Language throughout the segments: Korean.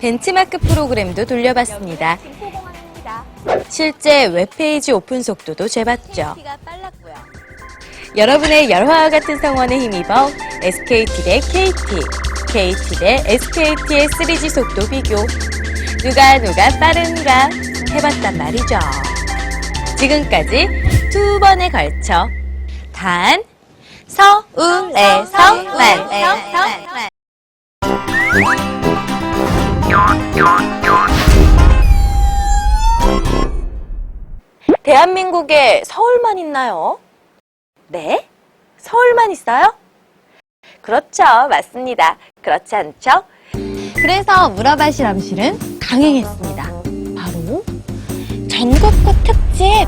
벤치마크 프로그램도 돌려봤습니다. 실제 웹페이지 오픈 속도도 재봤죠. 여러분의 열화와 같은 성원에 힘입어 SKT 대 KT, KT 대 SKT의 3G 속도 비교. 누가 누가 빠른가 해봤단 말이죠. 지금까지 두 번에 걸쳐 단 서울에서만 에서만 대한민국에 서울만 있나요? 네? 서울만 있어요? 그렇죠. 맞습니다. 그렇지 않죠? 그래서 무라바시 람실은 강행했습니다. 바로 전국구 특집!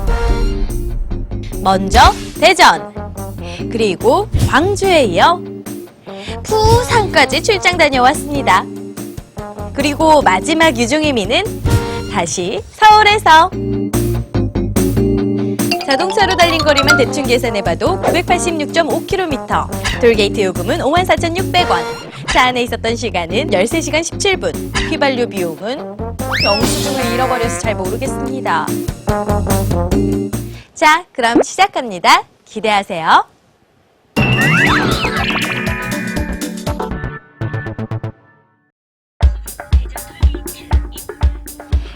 먼저 대전, 그리고 광주에 이어 부산까지 출장 다녀왔습니다. 그리고 마지막 유종의 미는 다시 서울에서 자동차로 달린 거리만 대충 계산해봐도 986.5km, 돌게이트 요금은 54,600원, 차 안에 있었던 시간은 13시간 17분, 휘발유 비용은 영수증을 잃어버려서 잘 모르겠습니다. 자, 그럼 시작합니다. 기대하세요.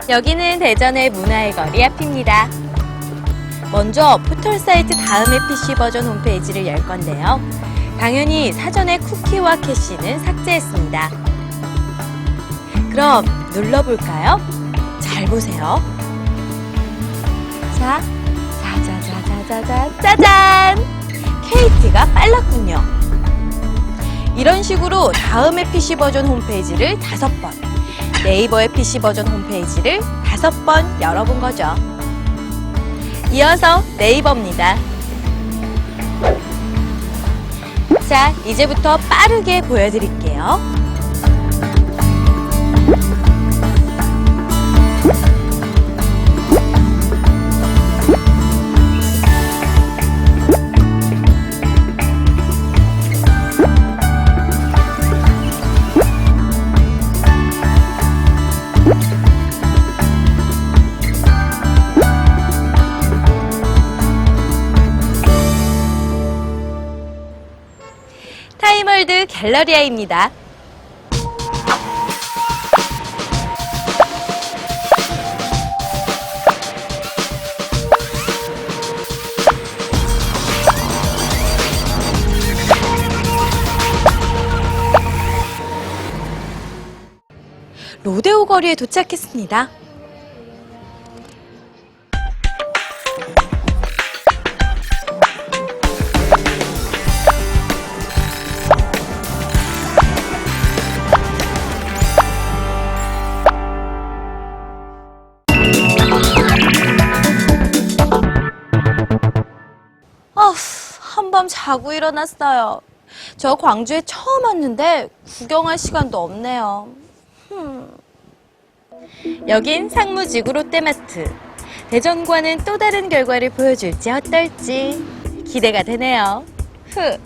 여기는 대전의 문화의 거리 앞입니다. 먼저 포털 사이트 다음의 PC 버전 홈페이지를 열 건데요. 당연히 사전에 쿠키와 캐시는 삭제했습니다. 그럼 눌러볼까요? 잘 보세요. 자, 자자자자자자 짜잔! KT가 빨랐군요. 이런 식으로 다음의 PC 버전 홈페이지를 다섯 번, 네이버의 PC 버전 홈페이지를 다섯 번 열어본 거죠. 이어서 네이버입니다. 자, 이제부터 빠르게 보여드릴게요. 갤러리아입니다. 로데오 거리에 도착했습니다. 한밤 자고 일어났어요. 저 광주에 처음 왔는데 구경할 시간도 없네요. 흠. 여긴 상무지구 롯데마트. 대전과는 또 다른 결과를 보여줄지 어떨지 기대가 되네요. 흐.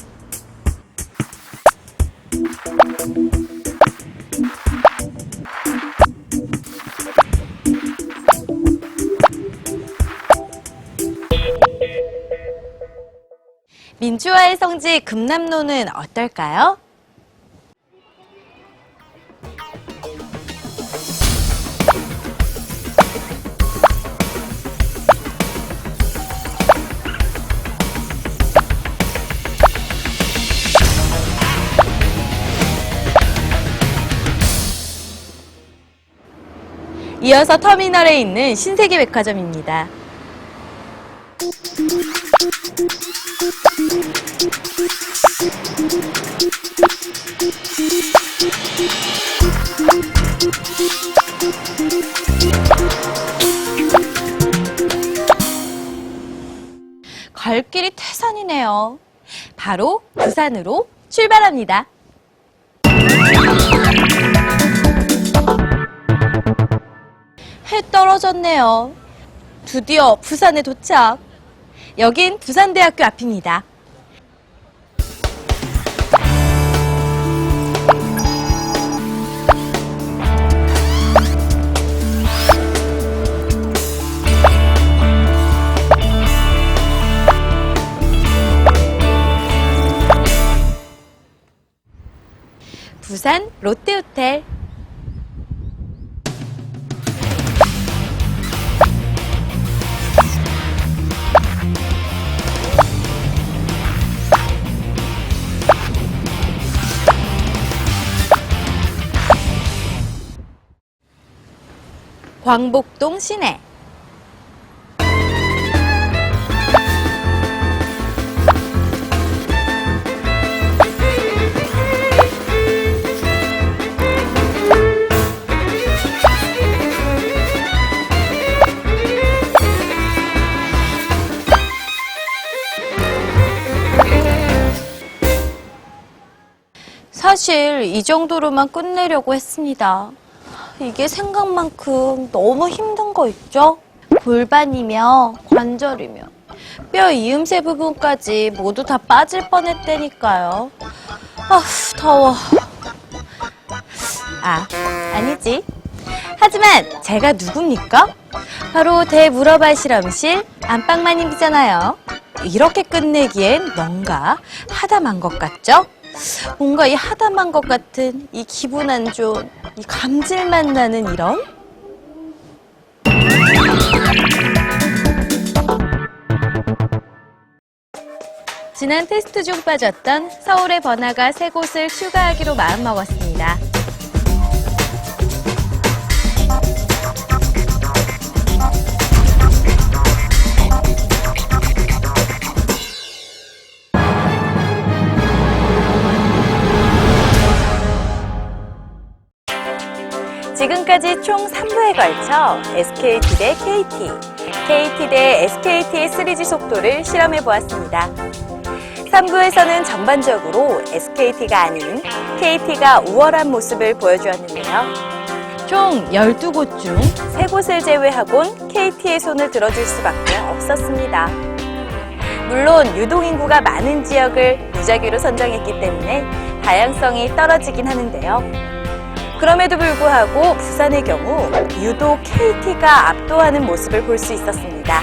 민주화의 성지 금남로는 어떨까요? 이어서 터미널에 있는 신세계 백화점입니다. 갈 길이 태산이네요. 바로 부산으로 출발합니다. 해 떨어졌네요. 드디어 부산에 도착. 여긴 부산대학교 앞입니다. 부산 롯데호텔 광복동 시내. 사실 이 정도로만 끝내려고 했습니다. 이게 생각만큼 너무 힘든 거 있죠? 골반이며 관절이며 뼈 이음새 부분까지 모두 다 빠질 뻔했다니까요. 아, 더워. 아, 아니지. 하지만 제가 누굽니까? 바로 대물어발 실험실 안방마님이잖아요. 이렇게 끝내기엔 뭔가 하담한 것 같죠? 뭔가 이 하담한 것 같은 이 기분 안 좋은 이 감질맛 나는 이런 지난 테스트 중 빠졌던 서울의 번화가 세 곳을 휴가하기로 마음먹었습니다. 지금까지 총 3부에 걸쳐 SKT 대 KT, KT 대 SKT의 3G 속도를 실험해 보았습니다. 3부에서는 전반적으로 SKT가 아닌 KT가 우월한 모습을 보여주었는데요. 총 12곳 중 3곳을 제외하곤 KT의 손을 들어줄 수밖에 없었습니다. 물론 유동인구가 많은 지역을 무작위로 선정했기 때문에 다양성이 떨어지긴 하는데요. 그럼에도 불구하고 부산의 경우 유독 KT가 압도하는 모습을 볼 수 있었습니다.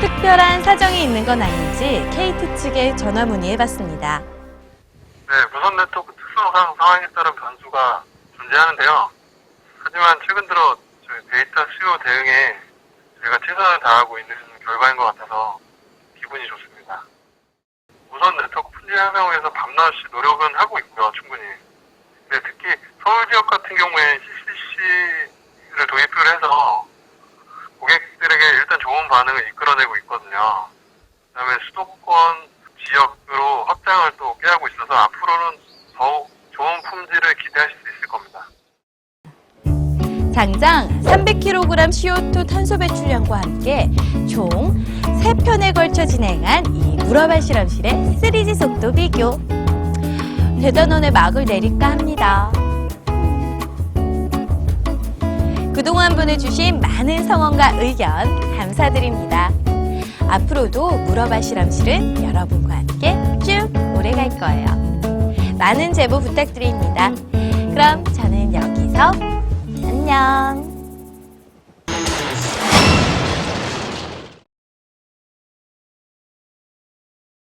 특별한 사정이 있는 건 아닌지 KT 측에 전화 문의해봤습니다. 네, 무선 네트워크 특수상 상황에 따른 변수가 존재하는데요. 하지만 최근 들어 저희 데이터 수요 대응에 저희가 최선을 다하고 있는 결과인 것 같아서 기분이 좋습니다. 무선 네트워크 품질 향상을 위해서 밤낮이 노력은 하고 있고요, 충분히. 근데 특히 서울 지역 같은 경우에 CCC를 도입을 해서 고객들에게 일단 좋은 반응을 이끌어내고 있거든요. 그다음에 수도권 지역으로 확장을 또 꾀하고 있어서 앞으로는 더욱 좋은 품질을 기대하실 수 있을 겁니다. 장장 300kg CO2 탄소 배출량과 함께 총 3편에 걸쳐 진행한 이 물어발 실험실의 3G 속도 비교. 대단원의 막을 내릴까 합니다. 그동안 보내주신 많은 성원과 의견 감사드립니다. 앞으로도 물어발 실험실은 여러분과 함께 쭉 오래 갈 거예요. 많은 제보 부탁드립니다. 그럼 저는 여기서 안녕.